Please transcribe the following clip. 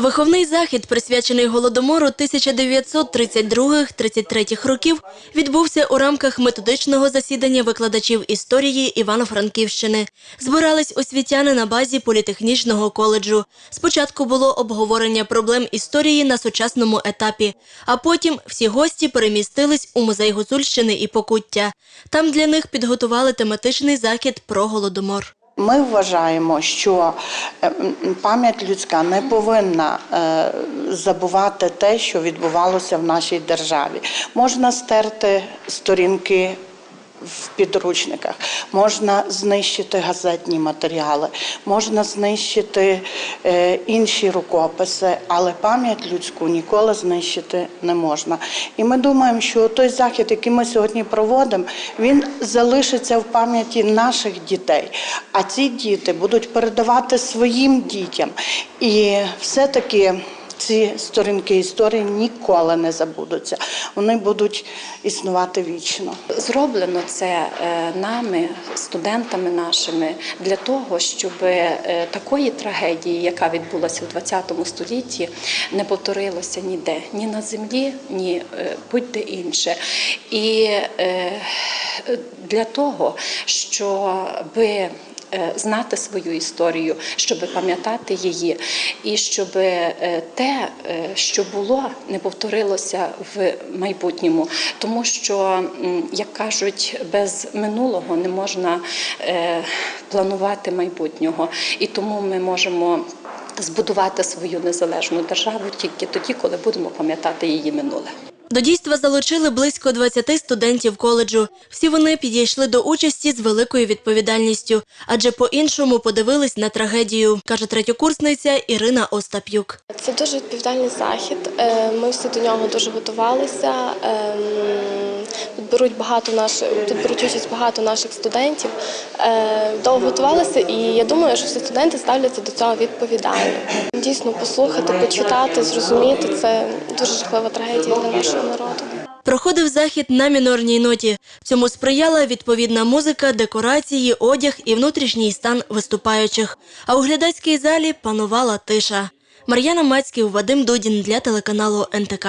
Виховний захід, присвячений голодомору 1932-33 років, відбувся у рамках методичного засідання викладачів історії Івано-Франківщини. Збирались освітяни на базі політехнічного коледжу. Спочатку було обговорення проблем історії на сучасному етапі, а потім всі гості перемістились у музей Гуцульщини і Покуття. Там для них підготували тематичний захід про голодомор. Ми вважаємо, що е, пам'ять людська не повинна е, забувати те, що відбувалося в нашій державі. Можна стерти сторінки в підручниках, можна знищити газетні матеріали, можна знищити е, інші рукописи, але пам'ять людську ніколи знищити не можна. І ми думаємо, що той захід, який ми сьогодні проводимо, він залишиться в пам'яті наших дітей. А ці діти будуть передавати своїм дітям. І все-таки ці сторінки історії ніколи не забудуться. Вони будуть існувати вічно. Зроблено це е, нами, студентами нашими, для того, щоб е, такої трагедії, яка відбулася у ХХ столітті, не повторилося ніде, ні на землі, ні е, будь-де інше. І для того, щоб Знати свою історію, щоб пам'ятати її, і щоб е, те, е, що було, не повторилося в майбутньому, тому що, як кажуть, без минулого не можна е, планувати майбутнього, і тому ми можемо збудувати свою незалежну державу тільки тоді, коли будемо пам'ятати її минуле. До дійства залучили близько 20 студентів коледжу. Всі вони підійшли до участі з великою відповідальністю, адже по-іншому подивились на трагедію, каже третьокурсниця Ірина Остап'юк. Це дуже відповідальний захід. Е, Ми всі до нього дуже готувалися. Беруть багато наш, тут беруть участь багато наших студентів. Е, Довго готувалися, і я думаю, що всі студенти ставляться до цього відповідально. Дійсно, послухати, почитати, зрозуміти це дуже жахлива трагедія для нашого народу. Проходив захід на мінорній ноті. Цьому сприяла відповідна музика, декорації, одяг і внутрішній стан виступаючих. А у глядацькій залі панувала тиша. Мар'яна Мацьків, Вадим Дудін для телеканалу НТК.